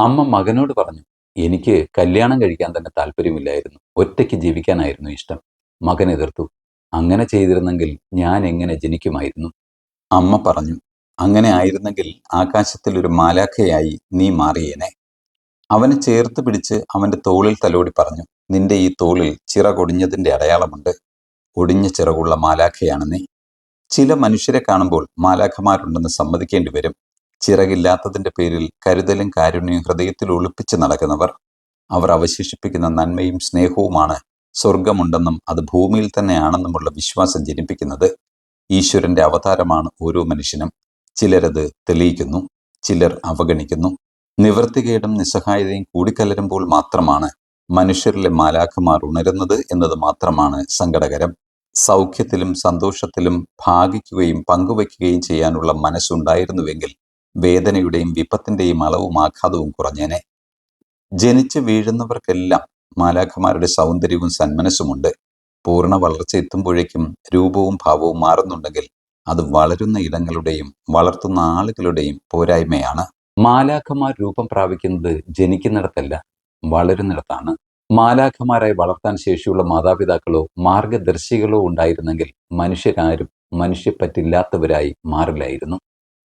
അമ്മ മകനോട് പറഞ്ഞു എനിക്ക് കല്യാണം കഴിക്കാൻ തന്നെ താല്പര്യമില്ലായിരുന്നു. ഒറ്റയ്ക്ക് ജീവിക്കാനായിരുന്നു ഇഷ്ടം. മകൻ എതിർത്തു. അങ്ങനെ ചെയ്തിരുന്നെങ്കിൽ ഞാൻ എങ്ങനെ ജനിക്കുമായിരുന്നു? അമ്മ പറഞ്ഞു അങ്ങനെ ആയിരുന്നെങ്കിൽ ആകാശത്തിൽ ഒരു മാലാഖയായി നീ മാറിയേനെ. അവനെ ചേർത്ത് പിടിച്ച് അവന്റെ തോളിൽ തലോടി പറഞ്ഞു നിന്റെ ഈ തോളിൽ ചിറകൊടിഞ്ഞതിന്റെ അടയാളമുണ്ട്. ഒടിഞ്ഞ ചിറകുള്ള മാലാഖയാണ് നീ. ചില മനുഷ്യരെ കാണുമ്പോൾ മാലാഖമാരുണ്ടെന്ന് സമ്മതിക്കേണ്ടി വരും ചിറകില്ലാത്തതിന്റെ പേരിൽ കരുതലും കാരുണ്യവും ഹൃദയത്തിൽ ഒളിപ്പിച്ച് നടക്കുന്നവർ അവർ അവശേഷിപ്പിക്കുന്ന നന്മയും സ്നേഹവുമാണ് സ്വർഗമുണ്ടെന്നും അത് ഭൂമിയിൽ തന്നെയാണെന്നുമുള്ള വിശ്വാസം ജനിപ്പിക്കുന്നത് ഈശ്വരന്റെ അവതാരമാണ് ഓരോ മനുഷ്യനും. ചിലരത് തെളിയിക്കുന്നു ചിലർ അവഗണിക്കുന്നു. നിവൃത്തികേടും നിസ്സഹായതയും കൂടിക്കലരുമ്പോൾ മാത്രമാണ് മനുഷ്യരിലെ മാലാഖമാർ ഉണരുന്നത് എന്നത് മാത്രമാണ് സങ്കടകരം. സൗഖ്യത്തിലും സന്തോഷത്തിലും ഭാഗിക്കുകയും പങ്കുവയ്ക്കുകയും ചെയ്യാനുള്ള മനസ്സുണ്ടായിരുന്നുവെങ്കിൽ വേദനയുടെയും വിപത്തിന്റെയും അളവും ആഘാതവും കുറഞ്ഞേനെ. ജനിച്ച് വീഴുന്നവർക്കെല്ലാം മാലാഖമാരുടെ സൗന്ദര്യവും സന്മനസ്സുമുണ്ട്. പൂർണ വളർച്ച എത്തുമ്പോഴേക്കും രൂപവും ഭാവവും മാറുന്നുണ്ടെങ്കിൽ അത് വളരുന്ന ഇടങ്ങളുടെയും വളർത്തുന്ന ആളുകളുടെയും പോരായ്മയാണ്. മാലാഖമാർ രൂപം പ്രാപിക്കുന്നത് ജനിക്കുന്നിടത്തല്ല വളരുന്നിടത്താണ്. മാലാഖമാരായി വളർത്താൻ ശേഷിയുള്ള മാതാപിതാക്കളോ മാർഗദർശികളോ ഉണ്ടായിരുന്നെങ്കിൽ മനുഷ്യരാരും മനുഷ്യപ്പറ്റില്ലാത്തവരായി മാറില്ലായിരുന്നു.